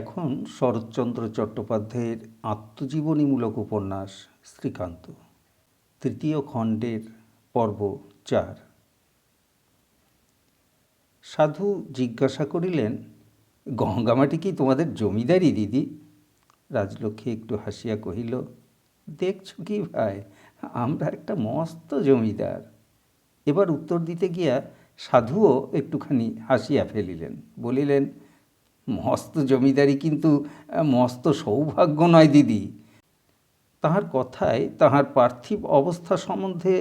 এখন শরৎচন্দ্র চট্টোপাধ্যায়ের আত্মজীবনীমূলক উপন্যাস শ্রীকান্ত, তৃতীয় খণ্ডের পর্ব চার। সাধু জিজ্ঞাসা করিলেন, গঙ্গামাটি কি তোমাদের জমিদারি দিদি? রাজলক্ষ্মী একটু হাসিয়া কহিল, দেখছ কি ভাই, আমরা একটা মস্ত জমিদার। এবার উত্তর দিতে গিয়া সাধুও একটুখানি হাসিয়া ফেলিলেন, বলিলেন মস্ত জমিদারি কিন্তু মস্ত সৌভাগ্য নয় দিদি। তাহার কথায় তাহার পার্থিব অবস্থা সম্বন্ধে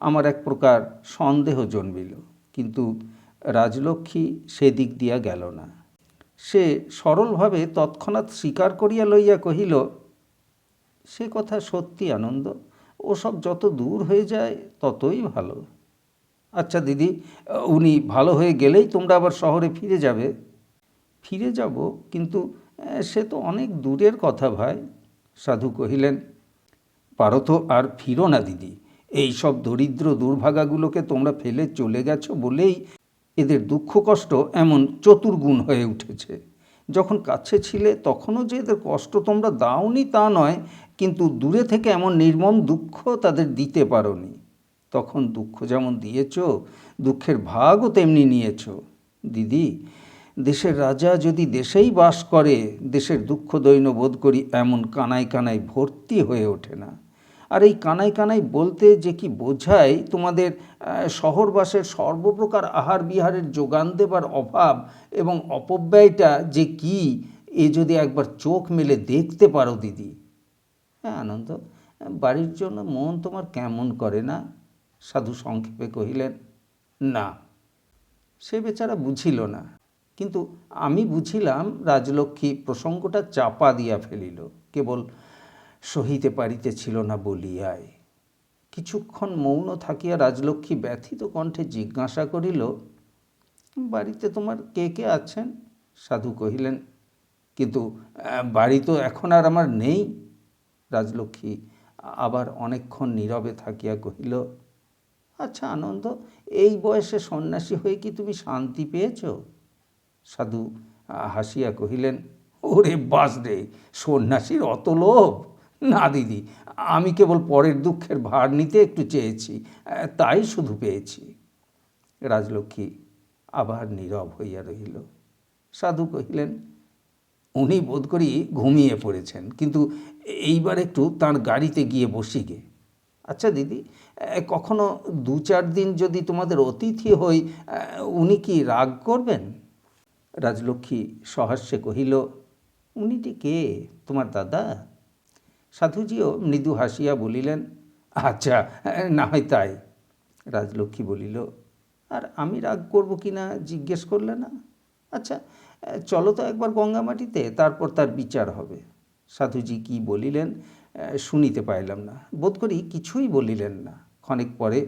আমার এক প্রকার সন্দেহ জন্মিল। কিন্তু রাজলক্ষ্মী সেদিক দিয়া গেল না। সে সরলভাবে তৎক্ষণাৎ স্বীকার করিয়া লইয়া কহিল, সে কথা সত্যি আনন্দ। ওসব যত দূর হয়ে যায়, ততই ভালো। আচ্ছা দিদি, উনি ভালো হয়ে গেলেই তোমরা আবার শহরে ফিরে যাবে। ফিরে যাব, কিন্তু সে তো অনেক দূরের কথা ভাই। সাধু কহিলেন, পারো তো আর ফিরো না দিদি। এই সব দরিদ্র দুর্ভাগাগুলোকে তোমরা ফেলে চলে গেছো বলেই এদের দুঃখ কষ্ট এমন চতুর্গুণ হয়ে উঠেছে। যখন কাছে ছিলে তখনও যে এদের কষ্ট তোমরা দাওনি তা নয়, কিন্তু দূরে থেকে এমন নির্মম দুঃখ তাদের দিতে পারোনি। তখন দুঃখ যেমন দিয়েছ, দুঃখের ভাগও তেমনি নিয়েছ। দিদি দেশের রাজা যদি দেশেই বাস করে, দেশের দুঃখ দৈন্য বোধ করি এমন কানায় কানায় ভর্তি হয়ে ওঠে না। আর এই কানায় কানায় বলতে যে কি বোঝায় তোমাদের শহরবাসের সর্বপ্রকার আহার বিহারের যোগান দেবার অভাব এবং অপব্যয়টা যে কি, এ যদি একবার চোখ মেলে দেখতে পারো দিদি। হ্যাঁ আনন্দ, বাড়ির জন্য মন তোমার কেমন করে না? সাধু সংক্ষেপে কহিলেন, না, সে বেচারা বুঝিল না। কিন্তু আমি বুঝিলাম রাজলক্ষ্মী প্রসঙ্গটা চাপা দিয়া ফেলিল, কেবল সহিতে পারিতেছিল না বলিয়ায় কিছুক্ষণ মৌন থাকিয়া রাজলক্ষ্মী ব্যথিত কণ্ঠে জিজ্ঞাসা করিল, বাড়িতে তোমার কে কে আছেন? সাধু কহিলেন, কিন্তু বাড়ি তো এখন আর আমার নেই। রাজলক্ষ্মী আবার অনেকক্ষণ নীরবে থাকিয়া কহিল আচ্ছা আনন্দ, এই বয়সে সন্ন্যাসী হয়ে কি তুমি শান্তি পেয়েছ? সাধু হাসিয়া কহিলেন, ওরে বাস রে, সন্ন্যাসীর অত লোভ। না দিদি, আমি কেবল পরের দুঃখের ভার নিতে একটু চেয়েছি তাই শুধু পেয়েছি। রাজলক্ষ্মী আবার নীরব হইয়া রহিল। সাধু কহিলেন, উনি বোধ করি ঘুমিয়ে পড়েছেন, কিন্তু এইবার একটু তার গাড়িতে গিয়ে বসি গে। আচ্ছা দিদি কখনো দু চার দিন যদি তোমাদের অতিথি হই উনি কি রাগ করবেন? রাজলক্ষ্মী সহাস্যে কহিল উনিটি কে? তোমার দাদা? সাধুজিও মৃদু হাসিয়া বলিলেন আচ্ছা না হয় তাই। রাজলক্ষ্মী বলিল, আর আমি রাগ করব কি না জিজ্ঞেস করলে না? আচ্ছা চলো তো একবার গঙ্গামাটিতে তারপর তার বিচার হবে। সাধুজি কি বলিলেন, শুনিতে পাইলাম না। বোধ করি কিছুই বলিলেন না। ক্ষণিক পরে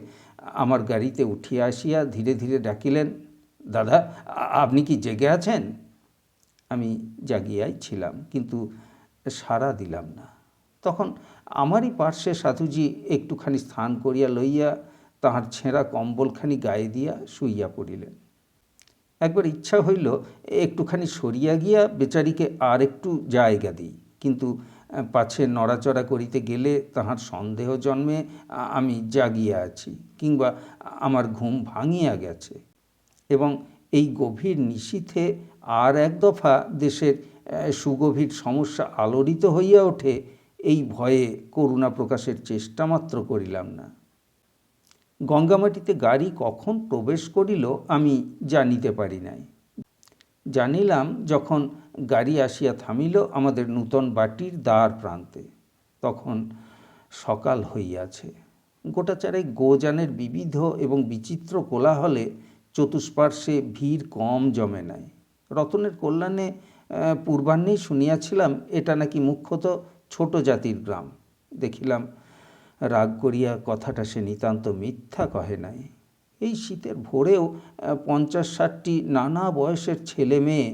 আমার গাড়িতে উঠিয়া আসিয়া ধীরে ধীরে ডাকিলেন দাদা, আপনি কি জেগে আছেন? আমি জাগিয়াই ছিলাম, কিন্তু সাড়া দিলাম না। তখন আমারই পার্শ্বে সাধুজি একটুখানি স্থান করিয়া লইয়া তাহার ছেঁড়া কম্বলখানি গায়ে দিয়া শুইয়া পড়িলেন। একবার ইচ্ছা হইল একটুখানি সরিয়া গিয়া বেচারিকে আর একটু জায়গা দিই, কিন্তু পাছে নড়াচড়া করিতে গেলে তাহার সন্দেহ জন্মে আমি জাগিয়া আছি, কিংবা আমার ঘুম ভাঙিয়া গেছে। এবং এই গভীর নিশীথে আর এক দফা দেশের সুগভীর সমস্যা আলোড়িত হইয়া ওঠে, এই ভয়ে করুণা প্রকাশের চেষ্টা মাত্র করিলাম না। গঙ্গামাটিতে গাড়ি কখন প্রবেশ করিল আমি জানিতে পারি নাই। জানিলাম যখন গাড়ি আসিয়া থামিল আমাদের নূতন বাটির দ্বার প্রান্তে, তখন সকাল হইয়াছে। গোটা চারেক গোযানের বিবিধ এবং বিচিত্র কোলাহলে চতুষ্পার্শ্বে ভিড় কম জমে নাই। রতনের কল্যাণে পূর্বাহ্নেই শুনিয়াছিলাম, এটা নাকি মুখ্যত ছোট জাতির গ্রাম। দেখিলাম, রাগ করিয়া কথাটা সে নিতান্ত মিথ্যা কহে নাই। এই শীতের ভোরেও পঞ্চাশ ষাটটি নানা বয়সের ছেলে মেয়ে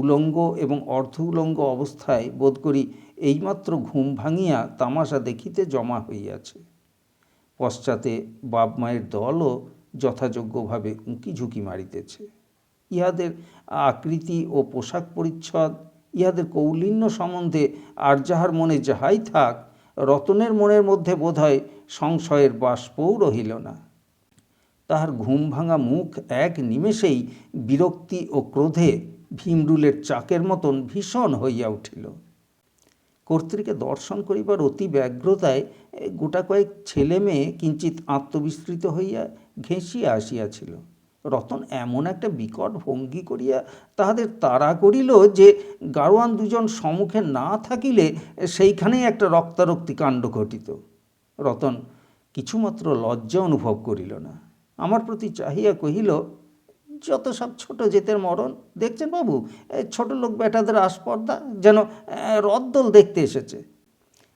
উলঙ্গ এবং অর্ধ উলঙ্গ অবস্থায় বোধ করি এইমাত্র ঘুম ভাঙিয়া তামাশা দেখিতে জমা হইয়াছে। পশ্চাতে বাপ মায়ের দলও যথাযোগ্যভাবে উঁকি ঝুঁকি মারিতেছে। ইহাদের আকৃতি ও পোশাক পরিচ্ছদ, ইহাদের কৌলিন্য সম্বন্ধে আর যাহার মনে যাহাই থাক, রতনের মনের মধ্যে বোধহয় সংশয়ের বাষ্পও রহিল না। তাহার ঘুম ভাঙা মুখ এক নিমেষেই বিরক্তি ও ক্রোধে ভীমরুলের চাকের মতন ভীষণ হইয়া উঠিল। কর্তৃকে দর্শন করিবার অতি ব্যগ্রতায় গোটা কয়েক ছেলে মেয়ে কিঞ্চিত আত্মবিস্মৃত হইয়া ঘেঁষিয়া আসিয়াছিল। রতন এমন একটা বিকট ভঙ্গি করিয়া তাহাদের তাড়া করিল যে গাড়োয়ান দুজন সম্মুখে না থাকিলে সেইখানেই একটা রক্তারক্তি কাণ্ড ঘটিত। রতন কিছুমাত্র লজ্জা অনুভব করিল না। আমার প্রতি চাহিয়া কহিল, যত সব ছোট জেতের মরণ, দেখছেন বাবু? ছোট লোক বেটাদের আস্পর্ধা যেন রদ্দল দেখতে এসেছে।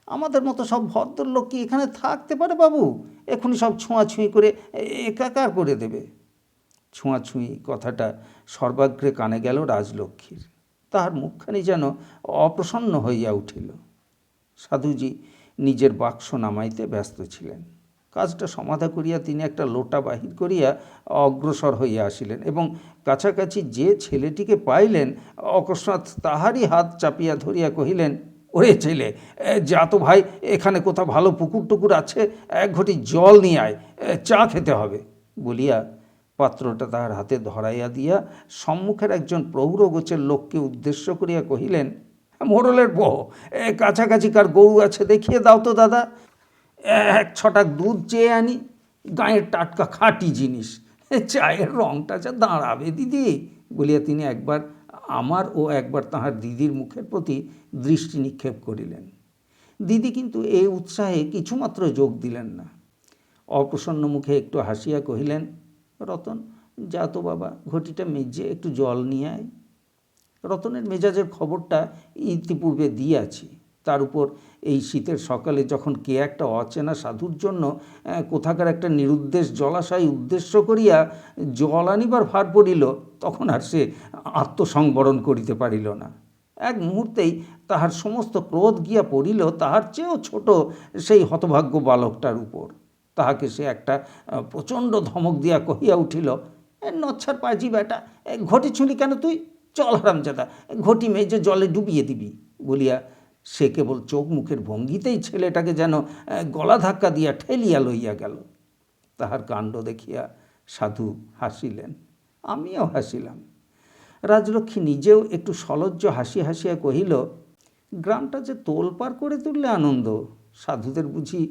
আমাদের মতো সব ভদ্রলোক কি এখানে থাকতে পারে বাবু? এখনই সব ছোঁয়াছুঁই করে একাকার করে দেবে। ছোঁয়াছুঁই কথাটা সর্বাগ্রে কানে গেল রাজলক্ষ্মীর। তাহার মুখখানি যেন অপ্রসন্ন হইয়া উঠিল। সাধুজি নিজের বাক্স নামাইতে ব্যস্ত ছিলেন। কাজটা সমাধা করিয়া তিনি একটা লোটা বাহির করিয়া অগ্রসর হইয়া আসিলেন এবং কাছাকাছি যে ছেলেটিকে পাইলেন, অকস্মাৎ তাহারই হাত চাপিয়া ধরিয়া কহিলেন ওরে ছেলে যা তো ভাই, এখানে কোথাও ভালো পুকুর টুকুর আছে এক ঘটি জল নিয়ে আয় চা খেতে হবে। বলিয়া পাত্রটা তাহার হাতে ধরাইয়া দিয়া সম্মুখের একজন প্রৌঢ় গোছের লোককে উদ্দেশ্য করিয়া কহিলেন, মোড়লের এ, কাছাকাছি কার গরু আছে দেখিয়ে দাও তো দাদা। এক ছটাক দুধ চেয়ে আনি, গায়ের টাটকা খাঁটি জিনিস চায়ের রংটা যা দাঁড়াবে দিদি, বলিয়া তিনি একবার আমার ও একবার তাহার দিদির মুখের প্রতি দৃষ্টি নিক্ষেপ করিলেন। দিদি কিন্তু এ উৎসাহে কিছুমাত্র যোগ দিলেন না। অপ্রসন্ন মুখে একটু হাসিয়া কহিলেন, রতন, যা তো বাবা, ঘটিটা মেজে একটু জল নিয়ে আয়। রতনের মেজাজের খবরটা ইতিপূর্বে দিয়াছি। তার উপর এই শীতের সকালে যখন কে একটা অচেনা সাধুর জন্য কোথাকার একটা নিরুদ্দেশ জলাশয় উদ্দেশ্য করিয়া জল আনিবার ভার পড়িল তখন আর সে আত্মসংবরণ করিতে পারিল না। এক মুহূর্তেই তাহার সমস্ত ক্রোধ গিয়া পড়িল তাহার চেয়েও ছোট সেই হতভাগ্য বালকটার উপর। তাহাকে সে একটা প্রচণ্ড ধমক দিয়া কহিয়া উঠিল "এ, নচ্ছার পাজি বেটা ঘটি ছুঁলি কেন তুই? চল হারামজাদা ঘটি মেজে জলে ডুবিয়ে দিবি। বলিয়া সে কেবল চোখ মুখের ভঙ্গিতেই ছেলেটাকে যেন গলা ধাক্কা দিয়া ঠেলিয়া লইয়া গেল। তাহার কাণ্ড দেখিয়া সাধু হাসিলেন। আমিও হাসিলাম। রাজলক্ষ্মী নিজেও একটু সলজ্জ হাসি হাসিয়া কহিল, গ্রামটা যে তোলপাড় করে তুললে আনন্দ, সাধুদের বুঝি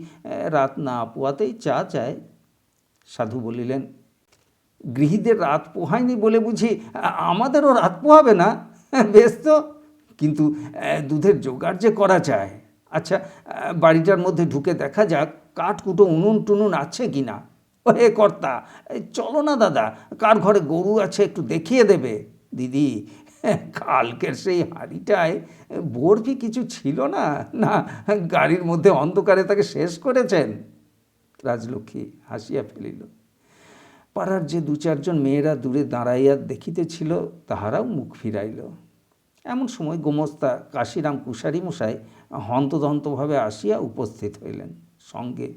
রাত না পোয়াতেই চা চায়। সাধু বলিলেন, গৃহীদের রাত পোহায়নি বলে বুঝি আমাদেরও রাত পোহাবে না? বেশ তো, কিন্তু দুধের জোগাড় যে করা যায়। আচ্ছা বাড়িটার মধ্যে ঢুকে দেখা যাক, কাঠকুটো উনুন টুনুন আছে কি না ও হে কর্তা চলো না দাদা, কার ঘরে গরু আছে একটু দেখিয়ে দেবে। দিদি, কালকের সেই হাঁড়িটায় বরফি কিছু ছিল না? না, গাড়ির মধ্যে অন্ধকারে তাকে শেষ করেছেন। রাজলক্ষ্মী হাসিয়া ফেলিল। পাড়ার যে দু চারজন মেয়েরা দূরে দাঁড়াইয়া দেখিতেছিল, তাহারাও মুখ ফিরাইল। এমন সময় গোমস্তা কাশিরাম কুশারি মশাই হন্তদন্তভাবে আসিয়া উপস্থিত হইলেন। সঙ্গে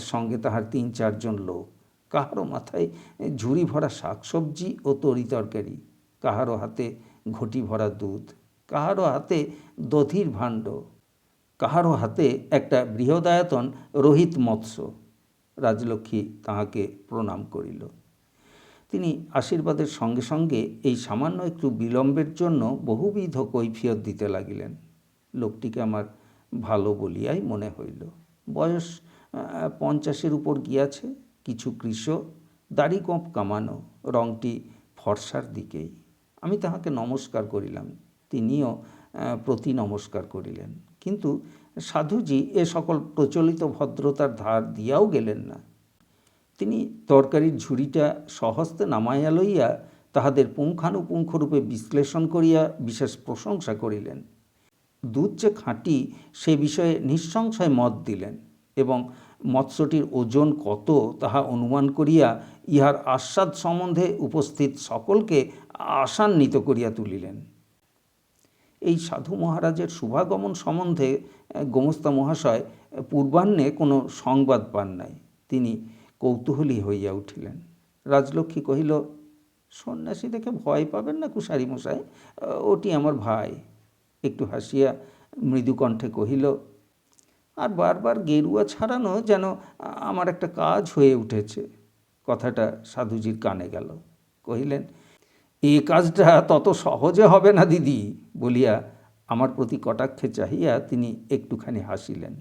সঙ্গে তাহার তিন চারজন লোক। কাহারও মাথায় ঝুড়ি ভরা শাকসবজি ও তরি তরকারি কাহারও হাতে ঘটি ভরা দুধ কাহারও হাতে দধির ভাণ্ড কাহারও হাতে একটা বৃহদায়তন রোহিত মৎস্য। রাজলক্ষ্মী তাহাকে প্রণাম করিল। তিনি আশীর্বাদের সঙ্গে সঙ্গে এই সামান্য একটু বিলম্বের জন্য বহুবিধ কৈফিয়ত দিতে লাগিলেন। লোকটিকে আমার ভালো বলিয়াই মনে হইল। বয়স পঞ্চাশের উপর গিয়াছে কিছু কৃষ দাড়ি কোঁপ কামানো, রংটি ফর্সার দিকেই। আমি তাহাকে নমস্কার করিলাম, তিনিও প্রতি নমস্কার করিলেন। কিন্তু সাধুজি এ সকল প্রচলিত ভদ্রতার ধার দিয়াও গেলেন না। তিনি তরকারির ঝুড়িটা সহস্তে নামাইয়া লইয়া তাহাদের পুঙ্খানুপুঙ্খরূপে বিশ্লেষণ করিয়া বিশেষ প্রশংসা করিলেন। দুধ যে খাঁটি, সে বিষয়ে নিঃসংশয় মত দিলেন। এবং মৎস্যটির ওজন কত তাহা অনুমান করিয়া ইহার আস্বাদ সম্বন্ধে উপস্থিত সকলকে আশান্বিত করিয়া তুলিলেন। এই সাধু মহারাজের শুভাগমন সম্বন্ধে গোমস্তা মহাশয় পূর্বাহ্নে কোনো সংবাদ পান নাই। তিনি কৌতূহলী হইয়া উঠিলেন। রাজলক্ষ্মী কহিল, সন্ন্যাসী দেখে ভয় পাবেন না কুশারি মশাই? ওটি আমার ভাই। একটু হাসিয়া মৃদুকণ্ঠে কহিল আর বারবার গেরুয়া ছাড়ানো যেন আমার একটা কাজ হয়ে উঠেছে। কথাটা সাধুজির কানে গেল। কহিলেন, এ কাজটা তত সহজে হবে না দিদি, বলিয়া আমার প্রতি কটাক্ষে চাহিয়া তিনি একটুখানি হাসিলেন।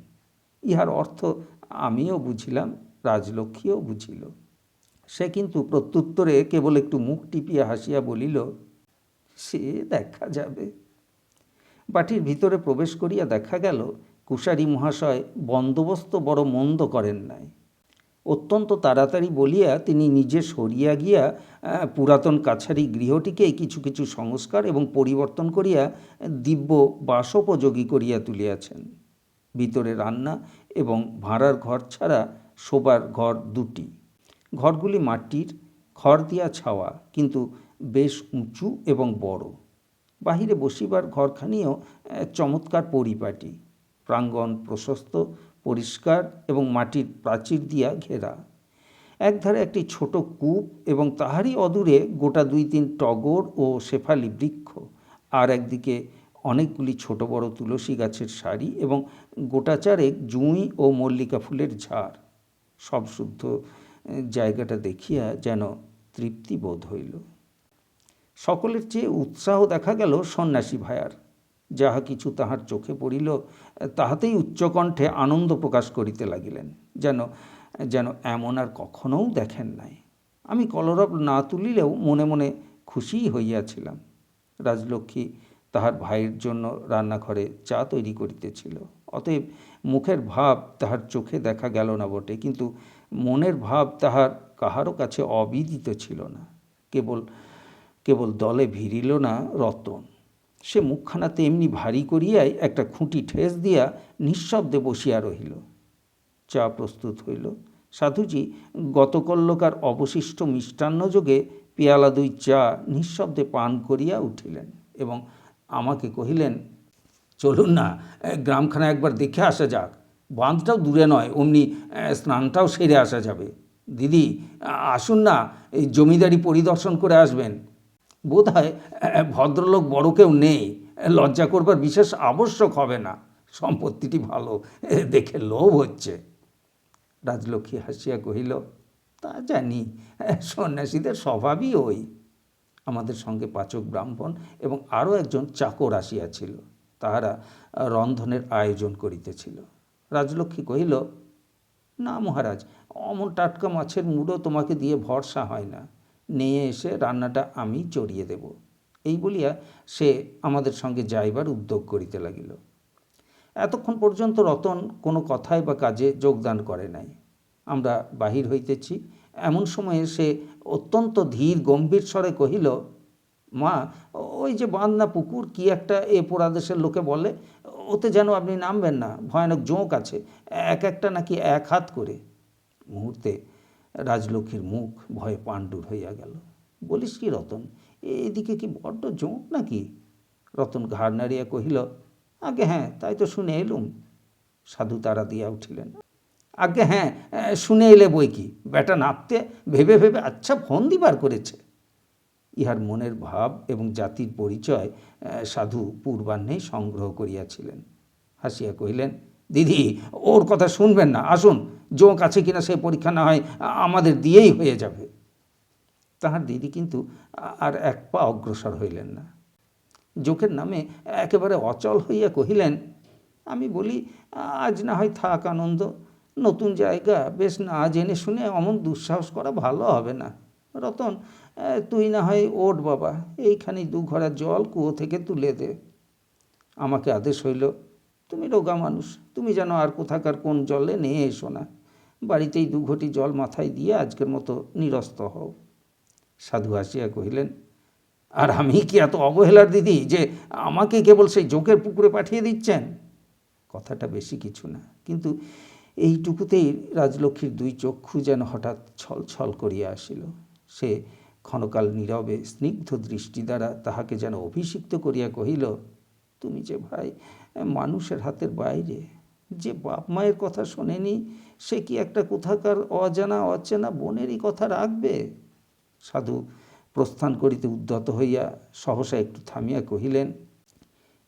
ইহার অর্থ আমিও বুঝিলাম, রাজলক্ষ্মীও বুঝিল। সে কিন্তু প্রত্যুত্তরে কেবল একটু মুখ টিপিয়া হাসিয়া বলিল, সে দেখা যাবে। বাটির ভিতরে প্রবেশ করিয়া দেখা গেল কুশারী মহাশয় বন্দোবস্ত বড় মন্দ করেন নাই। অত্যন্ত তাড়াতাড়ি বলিয়া তিনি নিজে সরিয়া গিয়া পুরাতন কাছারি গৃহটিকে কিছু কিছু সংস্কার এবং পরিবর্তন করিয়া দিব্য বাসোপযোগী করিয়া তুলিয়াছেন। ভিতরে রান্না এবং ভাড়ার ঘর ছাড়া শোবার ঘর দুটি। ঘরগুলি মাটির, খড় দিয়া ছাওয়া, কিন্তু বেশ উঁচু এবং বড়। বাহিরে বসিবার ঘরখানিও চমৎকার পরিপাটি। প্রাঙ্গণ প্রশস্ত, পরিষ্কার এবং মাটির প্রাচীর দিয়া ঘেরা। একধারে একটি ছোট কূপ এবং তাহারই অদূরে গোটা দুই তিন টগর ও শেফালি বৃক্ষ, আর একদিকে অনেকগুলি ছোট বড় তুলসী গাছের সারি এবং গোটা চারেক জুঁই ও মল্লিকা ফুলের ঝাড়। সব শুদ্ধ জায়গাটা দেখিয়া যেন তৃপ্তি বোধ হইল। সকলের চেয়ে উৎসাহ দেখা গেল সন্ন্যাসী ভায়ার যাহা কিছু তাহার চোখে পড়িল, তাহাতেই উচ্চকণ্ঠে আনন্দ প্রকাশ করিতে লাগিলেন, যেন যেন এমন আর কখনও দেখেন নাই। আমি কলরব না তুলিলেও মনে মনে খুশিই হইয়াছিলাম। রাজলক্ষ্মী তাহার ভাইয়ের জন্য রান্নাঘরে চা তৈরি করিতেছিল। অতএব মুখের ভাব তাহার চোখে দেখা গেল না বটে, কিন্তু মনের ভাব তাহার কাহারও কাছে অবিদিত ছিল না। কেবল কেবল দলে ভিড়িল না রতন। সে মুখখানাতে এমনি ভারী করিয়াই একটা খুঁটি ঠেস দিয়া নিঃশব্দে বসিয়া রহিল। চা প্রস্তুত হইল। সাধুজি গতকল্যকার অবশিষ্ট মিষ্টান্নযোগে পেয়ালা দুই চা নিঃশব্দে পান করিয়া উঠিলেন এবং আমাকে কহিলেন, চলুন না, গ্রামখানা একবার দেখে আসা যাক। বাঁধটাও দূরে নয়, অমনি স্নানটাও সেরে আসা যাবে। দিদি, আসুন না, এই জমিদারি পরিদর্শন করে আসবেন। বোধ হয় ভদ্রলোক বড় কেউ নেই, লজ্জা করবার বিশেষ আবশ্যক হবে না। সম্পত্তিটি ভালো দেখে লোভ হচ্ছে। রাজলক্ষ্মী হাসিয়া কহিল, তা জানি সন্ন্যাসীদের স্বভাবই ওই। আমাদের সঙ্গে পাচক ব্রাহ্মণ এবং আরও একজন চাকর আসিয়াছিল। তাহারা রন্ধনের আয়োজন করিতেছিল। রাজলক্ষ্মী কহিল, না মহারাজ, অমন টাটকা মাছের মুড়ো তোমাকে দিয়ে ভরসা হয় না। নিয়ে এসে রান্নাটা আমি চড়িয়ে দেব। এই বলিয়া সে আমাদের সঙ্গে যাইবার উদ্যোগ করিতে লাগিল। এতক্ষণ পর্যন্ত রতন কোনো কথায় বা কাজে যোগদান করে নাই। আমরা বাহির হইতেছি। এমন সময়ে সে অত্যন্ত ধীর গম্ভীর স্বরে কহিল, মা, ওই যে বাঁধনা পুকুর কি একটা এ পোড়াদেশের লোকে বলে, ওতে যেন আপনি নামবেন না, ভয়ানক জোঁক আছে, এক একটা নাকি এক হাত করে। মুহূর্তে রাজলক্ষ্মীর মুখ ভয়ে পাণ্ডুর হইয়া গেল। বলিস কি রতন, এদিকে কি বড্ড জোঁক নাকি? রতন ঘাড় নাড়িয়া কহিল আগে হ্যাঁ তাই তো শুনে এলুম। সাধু তারা দিয়া উঠিলেন। আগে হ্যাঁ শুনে এলে বই কি? বেটা নাপতে ভেবে ভেবে আচ্ছা ফোন দিবার করেছে। ইহার মনের ভাব এবং জাতির পরিচয় সাধু পূর্বাহ্নেই সংগ্রহ করিয়াছিলেন। হাসিয়া কহিলেন দিদি, ওর কথা শুনবেন না। আসুন, জোঁক আছে কিনা সে পরীক্ষা না হয় আমাদের দিয়েই হয়ে যাবে। তাহার দিদি কিন্তু আর এক পা অগ্রসর হইলেন না। জোকের নামে একেবারে অচল হইয়া কহিলেন, আমি বলি, আজ না হয় থাক আনন্দ। নতুন জায়গা, বেশ না জেনে শুনে অমন দুঃসাহস করা ভালো হবে না। রতন তুই না হয় ওঠ বাবা, এইখানেই দু জল কুয়ো থেকে তুলে দে। আমাকে আদেশ হইল তুমি রোগা মানুষ, তুমি যেন আর কোথাকার কোন জলে নিয়ে এসো না। বাড়িতেই দু ঘটি জল মাথায় দিয়ে আজকের মতো নিরস্ত হও। সাধু আসিয়া কহিলেন, আর আমি কি এত অবহেলার দিদি যে আমাকে কেবল সেই জোকের পুকুরে পাঠিয়ে দিচ্ছেন? কথাটা বেশি কিছু না, কিন্তু এইটুকুতেই রাজলক্ষ্মীর দুই চক্ষু যেন হঠাৎ ছল ছল করিয়া আসিল। সে ক্ষণকাল নীরবে স্নিগ্ধ দৃষ্টি দ্বারা তাহাকে যেন অভিষিক্ত করিয়া কহিল, তুমি যে ভাই মানুষের হাতের বাইরে। যে বাপ মায়ের কথা শোনেনি, সে কি একটা কোথাকার অজানা, অচেনা বোনেরই কথা রাখবে? সাধু প্রস্থান করিতে উদ্যত হইয়া সহসা একটু থামিয়া কহিলেন,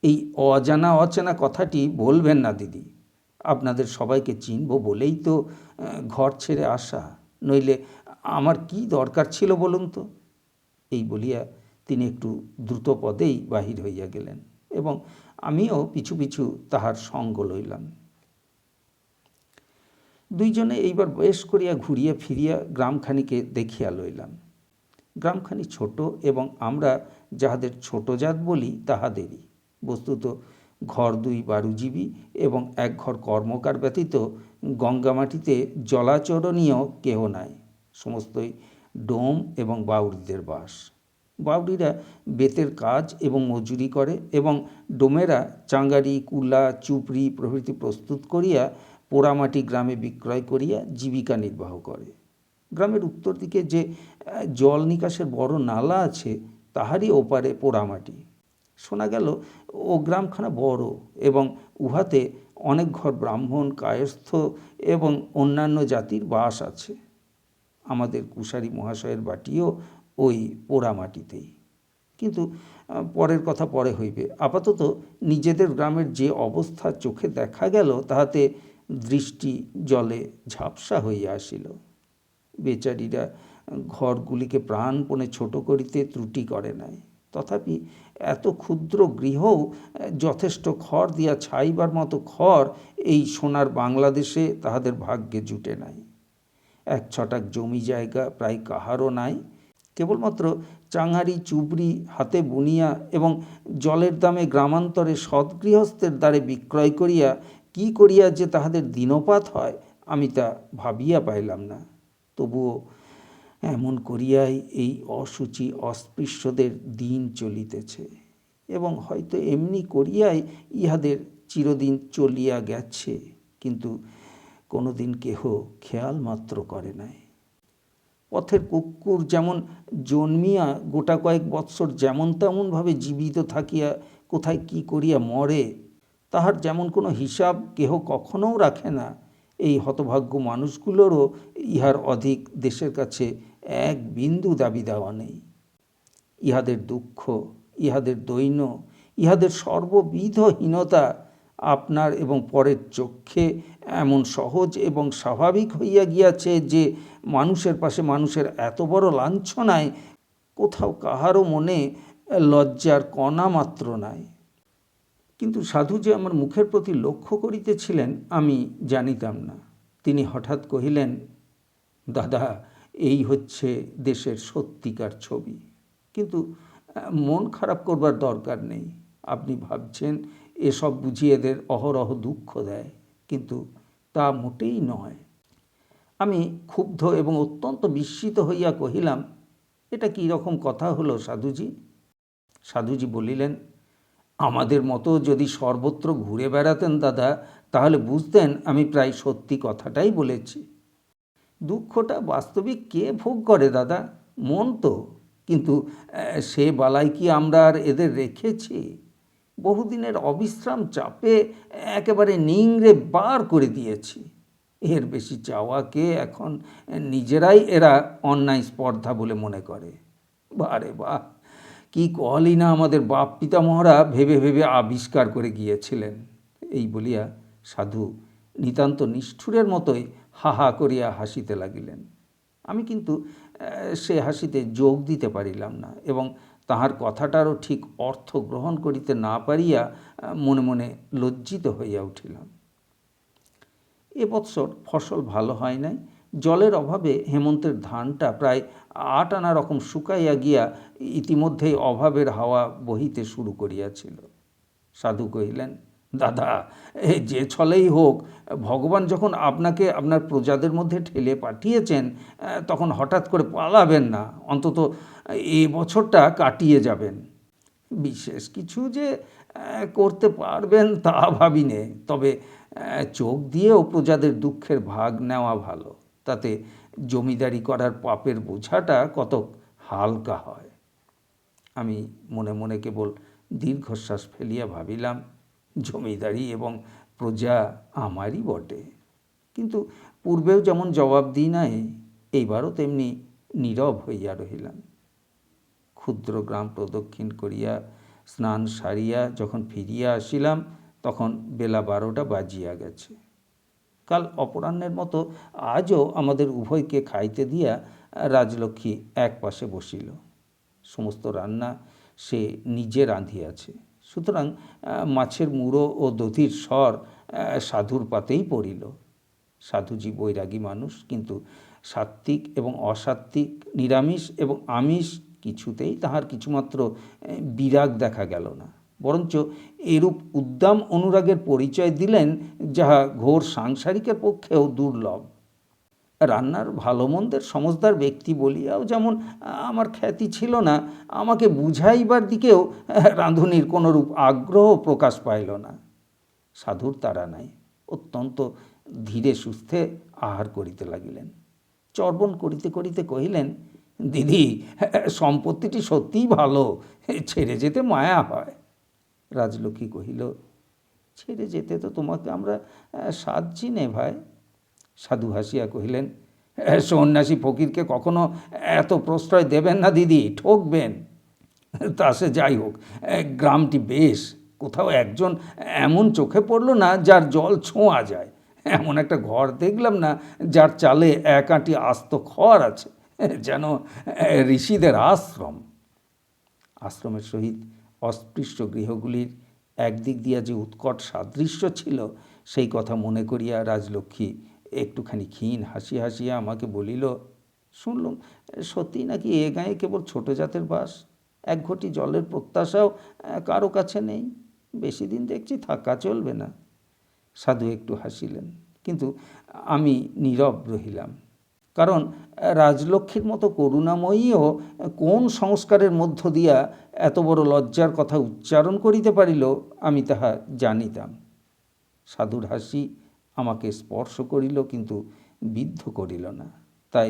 এই অজানা, অচেনা কথাটি বলবেন না দিদি। আপনাদের সবাইকে চিনব বলেই তো ঘর ছেড়ে আসা। নইলে আমার কি দরকার ছিল বলুন তো? এই বলিয়া তিনি একটু দ্রুত পদেই বাহির হইয়া গেলেন এবং আমিও পিছু পিছু তাহার সঙ্গ লইলাম। দুইজনে এইবার বেশ করিয়া ঘুরিয়া ফিরিয়া গ্রামখানিকে দেখিয়া লইলাম। গ্রামখানি ছোট এবং আমরা যাহাদের ছোট জাত বলি তাহাদেরই। বস্তুত ঘর দুই বারুজীবী এবং এক ঘর কর্মকার ব্যতীত গঙ্গামাটিতে জলাচরণীয় কেহ নাই। সমস্তই ডোম এবং বাউরিদের বাস। বাউরিরা বেতের কাজ এবং মজুরি করে এবং ডোমেরা, চাঙ্গারি, কুলা, চুপড়ি প্রভৃতি প্রস্তুত করিয়া পোড়ামাটি গ্রামে বিক্রয় করিয়া জীবিকা নির্বাহ করে। গ্রামের উত্তর দিকে যে জল নিকাশের বড় নালা আছে, তাহারই ওপারে পোড়ামাটি। শোনা গেল, ও গ্রামখানা বড় এবং উহাতে অনেক ঘর ব্রাহ্মণ, কায়স্থ এবং অন্যান্য জাতির বাস আছে। আমাদের কুশারি মহাশয়ের বাটিও ওই পোড়ামাটিতেই। কিন্তু পরের কথা পরে হইবে। আপাতত নিজেদের গ্রামের যে অবস্থা চোখে দেখা গেল, তাহাতে দৃষ্টি জলে ঝাপসা হইয়া আসিল। বেচারীরা ঘরগুলিকে প্রাণপণে ছোট করিতে ত্রুটি করে নাই। তথাপি এত ক্ষুদ্র গৃহও যথেষ্ট খড় দিয়া ছাইবার মতো খড় এই সোনার বাংলাদেশে তাহাদের ভাগ্যে জুটে নাই। এক ছটাক জমি জায়গা প্রায় কাহারও নাই। কেবলমাত্র চাঙারি, চুবড়ি, হাতে বুনিয়া এবং জলের দামে গ্রামান্তরে সৎগৃহস্থের দ্বারে বিক্রয় করিয়া কি করিয়া যে তাহাদের দিনপাত হয়, আমি তা ভাবিয়া পাইলাম না। তবুও এমন করিয়াই এই অসুচি অস্পৃশ্যদের দিন চলিতেছে এবং হয়তো এমনি করিয়াই ইহাদের চিরদিন চলিয়া গেছে, কিন্তু কোনোদিন কেহ খেয়াল মাত্র করে নাই। পথের কুকুর যেমন জন্মিয়া গোটা কয়েক বৎসর যেমন তেমনভাবে জীবিত থাকিয়া কোথায় কি করিয়া মরে, তাহার যেমন কোনো হিসাব কেহ কখনোও রাখে না। এই হতভাগ্য মানুষগুলোরও ইহার অধিক দেশের কাছে এক বিন্দু দাবি দেওয়া নেই। ইহাদের দুঃখ, ইহাদের দৈন্য, ইহাদের সর্ববিধ হীনতা আপনার এবং পরের চক্ষে এমন সহজ এবং স্বাভাবিক হইয়া গিয়াছে যে মানুষের পাশে মানুষের এত বড় লাঞ্ছনায় কোথাও কাহারও মনে লজ্জার কণা মাত্র নাই। কিন্তু সাধু যে আমার মুখের প্রতি লক্ষ্য করিতেছিলেন, আমি জানিতাম না। তিনি হঠাৎ কহিলেন, দাদা, এই হচ্ছে দেশের সত্যিকার ছবি। কিন্তু, মন খারাপ করবার দরকার নেই। আপনি ভাবছেন এসব বুঝি এদের অহরহ দুঃখ দেয়, কিন্তু তা মোটেই নয়। আমি ক্ষুব্ধ এবং অত্যন্ত বিস্মিত হইয়া কহিলাম, এটা কী রকম কথা হলো সাধুজি? সাধুজি বলিলেন, আমাদের মতো যদি সর্বত্র ঘুরে বেড়াতেন দাদা, তাহলে বুঝতেন আমি প্রায় সত্যি কথাটাই বলেছি। দুঃখটা বাস্তবিক কে ভোগ করে দাদা? মন তো, কিন্তু সে বালাই কি আমরা আর এদের রেখেছি? বহুদিনের অবিশ্রাম চাপে একেবারে নিংড়ে বার করে দিয়েছি। এর বেশি চাওয়াকে এখন নিজেরাই এরা অন্যায় স্পর্ধা বলে মনে করে। বারে বাহ! কি কলই না আমাদের বাপ পিতামহরা ভেবে ভেবে আবিষ্কার করে গিয়েছিলেন। এই বলিয়া সাধু নিতান্ত নিষ্ঠুরের মতোই হা হা করিয়া হাসিতে লাগিলেন। আমি কিন্তু সে হাসিতে যোগ দিতে পারিলাম না এবং তাহার কথাটারও ঠিক অর্থ গ্রহণ করিতে না পারিয়া মনে মনে লজ্জিত হইয়া উঠিলাম। এ ফসল ভালো হয় নাই। জলের অভাবে হেমন্তের ধানটা প্রায় আট আনা রকম শুকাইয়া গিয়া ইতিমধ্যেই অভাবের হাওয়া বহিতে শুরু করিয়াছিল। সাধু কহিলেন দাদা যে ছলেই হোক, ভগবান যখন আপনাকে আপনার প্রজাদের মধ্যে ঠেলে পাঠিয়েছেন তখন হঠাৎ করে পালাবেন না, অন্তত এ বছরটা কাটিয়ে যাবেন। বিশেষ কিছু যে করতে পারবেন তা ভাবিনে, তবে চোখ দিয়েও প্রজাদের দুঃখের ভাগ নেওয়া ভালো, তাতে জমিদারি করার পাপের বোঝাটা কত হালকা হয়। আমি মনে মনে কেবল দীর্ঘশ্বাস ফেলিয়া ভাবিলাম জমিদারি এবং প্রজা আমারই বটে। কিন্তু পূর্বেও যেমন জবাব দিই নাই, এইবারও তেমনি নীরব হইয়া রহিলাম। ক্ষুদ্র গ্রাম প্রদক্ষিণ করিয়া, স্নান সারিয়া যখন ফিরিয়া আসিলাম, তখন বেলা বারোটা বাজিয়া গেছে। কাল অপরাহ্নের মতো আজও আমাদের উভয়কে খাইতে দিয়া রাজলক্ষ্মী এক পাশে বসিল। সমস্ত রান্না সে নিজে রাঁধিয়াছে। সুতরাং মাছের মুড়ো ও দধির স্বর সাধুর পাতেই পড়িল। সাধুজি বৈরাগী মানুষ, কিন্তু সাত্ত্বিক এবং অসাত্ত্বিক, নিরামিষ এবং আমিষ কিছুতেই তাহার কিছুমাত্র বিরাগ দেখা গেল না। বরঞ্চ এরূপ উদ্দাম অনুরাগের পরিচয় দিলেন, যাহা ঘোর সাংসারিকের পক্ষেও দুর্লভ। রান্নার ভালো মন্দের সমজদার ব্যক্তি বলিয়াও যেমন, আমার খ্যাতি ছিল না, আমাকে বুঝাইবার দিকেও রাঁধুনির কোনোরূপ আগ্রহ প্রকাশ পাইল না। সাধুর তারা নাই। অত্যন্ত ধীরে সুস্থে আহার করিতে লাগিলেন। চর্বণ করিতে করিতে কহিলেন, দিদি, সম্পত্তিটি সত্যিই ভালো, ছেড়ে যেতে মায়া হয়। রাজলক্ষ্মী কহিল, ছেড়ে যেতে তো তোমাকে আমরা সাধছি নে ভাই। সাধু হাসিয়া কহিলেন সন্ন্যাসী ফকিরকে কখনো এত প্রশ্রয় দেবেন না দিদি, ঠকবেন। তা সে যাই হোক গ্রামটি বেশ, কোথাও একজন এমন চোখে পড়ল না যার জল ছোঁয়া যায়। এমন একটা ঘর দেখলাম না যার চালে এক আঁটি আস্ত খড় আছে, যেন ঋষিদের আশ্রম। আশ্রমের সহিত অস্পৃশ্য গৃহগুলির একদিক দিয়া যে উৎকট সাদৃশ্য ছিল, সেই কথা মনে করিয়া রাজলক্ষ্মী একটুখানি ক্ষীণ হাসি হাসিয়া আমাকে বলিল, শুনলুম, সত্যি নাকি এ গায়ে কেবল ছোট জাতের বাস? এক ঘটি জলের প্রত্যাশাও কারও কাছে নেই। বেশি দিন দেখছি থাকা চলবে না। সাধু একটু হাসিলেন, কিন্তু আমি নীরব রহিলাম। কারণ, রাজলক্ষ্মীর মতো করুণাময়ীও কোন সংস্কারের মধ্য দিয়া এত বড় লজ্জার কথা উচ্চারণ করিতে পারিল, আমি তাহা জানিতাম। সাধুর হাসি আমাকে স্পর্শ করিল কিন্তু বিদ্ধ করিল না। তাই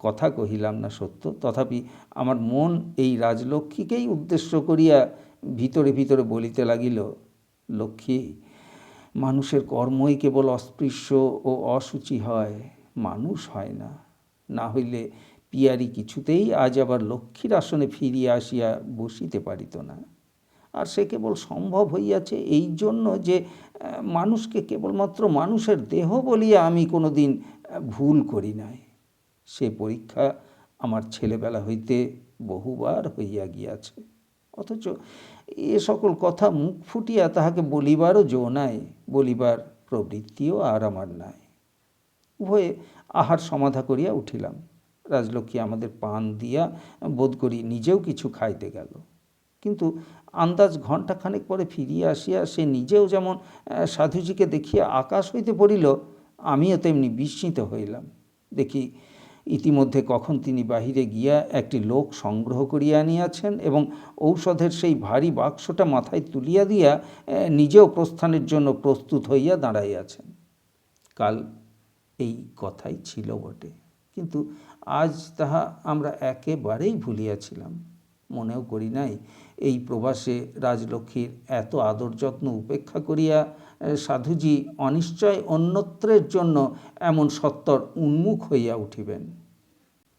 কথা কহিলাম না সত্য। তথাপি আমার মন এই রাজলক্ষ্মীকেই উদ্দেশ্য করিয়া ভিতরে ভিতরে বলিতে লাগিল, লক্ষ্মী, মানুষের কর্মই কেবল অস্পৃশ্য ও অসুচি হয়, মানুষ হয় না। না হইলে পিয়ারি কিছুতেই আজ আবার লক্ষ্মীর আসনে ফিরিয়া আসিয়া বসিতে পারিত না। আর সে কেবল সম্ভব হইয়াছে এই জন্য যে মানুষকে কেবলমাত্র মানুষের দেহ বলিয়া আমি কোনো দিন ভুল করি নাই। সে পরীক্ষা আমার ছেলেবেলা হইতে বহুবার হইয়া গিয়াছে। অথচ এ সকল কথা মুখ ফুটিয়া তাহাকে বলিবারও জো নাই, বলিবার প্রবৃত্তিও আর আমার নাই। উভয়ে আহার সমাধা করিয়া উঠিলাম। রাজলক্ষ্মী আমাদের পান দিয়া বোধ করি নিজেও কিছু খাইতে গেল। কিন্তু আন্দাজ ঘণ্টাখানেক পরে ফিরিয়া আসিয়া সে নিজেও যেমন সাধুজিকে দেখিয়া আকাশ হইতে পড়িল, আমিও তেমনি বিস্মিত হইলাম। দেখি ইতিমধ্যে কখন তিনি বাহিরে গিয়া একটি লোক সংগ্রহ করিয়া আনিয়াছেন এবং ঔষধের সেই ভারী বাক্সটা মাথায় তুলিয়া দিয়া নিজেও প্রস্থানের জন্য প্রস্তুত হইয়া দাঁড়াইয়াছেন। কাল এই কথাই ছিল বটে, কিন্তু আজ তাহা আমরা একেবারেই ভুলিয়াছিলাম। মনেও করি নাই। এই প্রবাসে রাজলক্ষ্মীর এত আদর যত্ন উপেক্ষা করিয়া সাধুজি অনিশ্চয় অন্যত্রের জন্য এমন সত্তর উন্মুখ হইয়া উঠিবেন।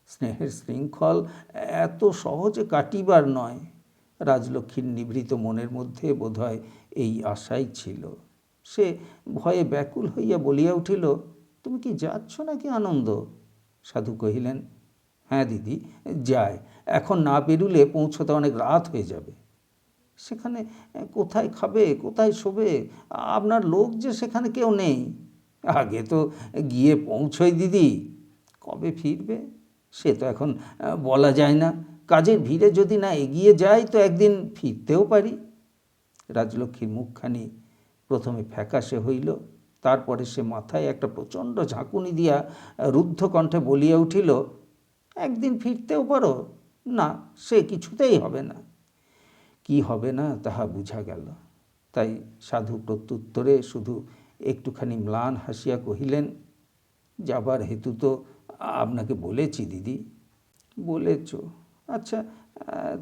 স্নেহের শৃঙ্খল এত সহজে কাটিবার নয়। রাজলক্ষ্মীর নিভৃত মনের মধ্যে বোধহয় এই আশাই ছিল। সে ভয়ে ব্যাকুল হইয়া বলিয়া উঠিল, তুমি কি যাচ্ছ নাকি আনন্দ? সাধু কহিলেন হ্যাঁ দিদি যায় এখন না বেরুলে পৌঁছতে অনেক রাত হয়ে যাবে। সেখানে কোথায় খাবে, কোথায় শোবে? আপনার লোক যে সেখানে কেউ নেই। আগে তো গিয়ে পৌঁছোই দিদি। কবে ফিরবে? সে তো এখন বলা যায় না। কাজের ভিড়ে যদি না এগিয়ে যায় তো একদিন ফিরতেও পারি। রাজলক্ষ্মীর মুখখানি প্রথমে ফ্যাকাশে হইল। তারপরে সে মাথায় একটা প্রচণ্ড ঝাঁকুনি দিয়া রুদ্ধ কণ্ঠে বলিয়া উঠিল, একদিন ফিরতেও পারো? না, সে কিছুতেই হবে না। কি হবে না, তাহা বুঝা গেল। তাই সাধু প্রত্যুত্তরে শুধু একটুখানি ম্লান হাসিয়া কহিলেন, যাবার হেতু তো আপনাকে বলেছি দিদি। বলেছ? আচ্ছা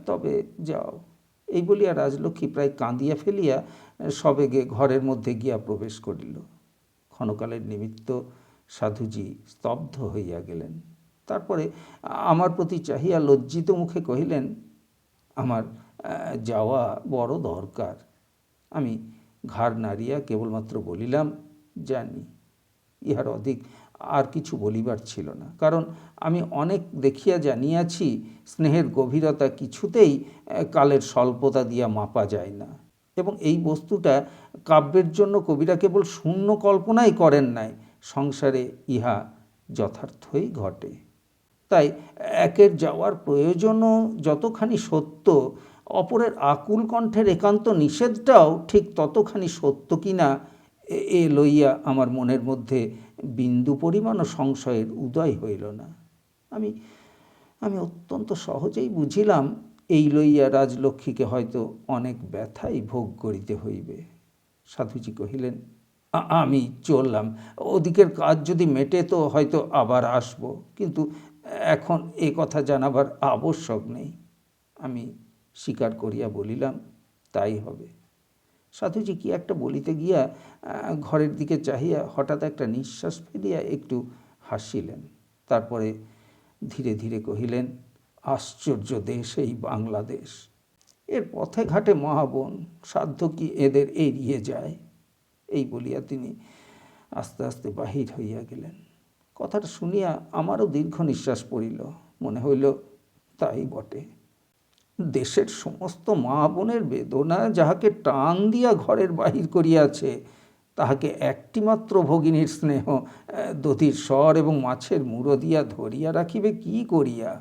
তবে যাও। এই বলিয়া রাজলক্ষ্মী প্রায় কাঁদিয়া ফেলিয়া সবেগে ঘরের মধ্যে গিয়া প্রবেশ করিল। ক্ষণকালের নিমিত্ত সাধুজি স্তব্ধ হইয়া গেলেন। তারপরে আমার প্রতি চাহিয়া লজ্জিত মুখে কহিলেন, আমার যাওয়া বড় দরকার। আমি ঘাড় নাড়িয়া কেবলমাত্র বলিলাম, জানি, ইহার অধিক আর কিছু বলিবার ছিল না। কারণ আমি অনেক দেখিয়া জানিয়াছি, স্নেহের গভীরতা কিছুতেই কালের স্বল্পতা দিয়া মাপা যায় না। এবং এই বস্তুটা কাব্যের জন্য কবিরা কেবল শূন্য কল্পনাই করেন নাই। সংসারে ইহা যথার্থই ঘটে। তাই একের যাওয়ার প্রয়োজনও যতখানি সত্য, অপরের আকুল কণ্ঠের একান্ত নিষেধটাও ঠিক ততখানি সত্য কিনা, এ- লইয়া আমার মনের মধ্যে বিন্দু পরিমাণও সংশয়ের উদয় হইল না। আমি আমি অত্যন্ত সহজেই বুঝিলাম, এই লইয়া রাজলক্ষ্মীকে হয়তো অনেক ব্যথাই ভোগ করিতে হইবে। সাধুজি কহিলেন আমি চললাম। ওদিকের কাজ যদি মেটে তো হয়তো আবার আসব। কিন্তু এখন এ কথা জানাবার আবশ্যক নেই। আমি স্বীকার করিয়া বলিলাম, তাই হবে। সাধুজি কি একটা বলিতে গিয়া ঘরের দিকে চাহিয়া হঠাৎ একটা নিঃশ্বাস ফেলিয়া একটু হাসিলেন। তারপরে ধীরে ধীরে কহিলেন, আশ্চর্য দেশ এই বাংলাদেশ। এর পথে ঘাটে মহাবন, সাধ্য কি এদের এড়িয়ে যায়? এই বলিয়া তিনি আস্তে আস্তে বাহির হইয়া গেলেন। কথাটা শুনিয়া আমারও দীর্ঘ নিঃশ্বাস পড়িল। মনে হইল, তাই বটে। দেশের সমস্ত মা বোনের বেদনা যাহাকে টান দিয়া ঘরের বাহির করিয়াছে, তাহাকে একটিমাত্র ভগিনীর স্নেহ দধির স্বর এবং মাছের মুড়ো দিয়া ধরিয়া রাখিবে কি করিয়া?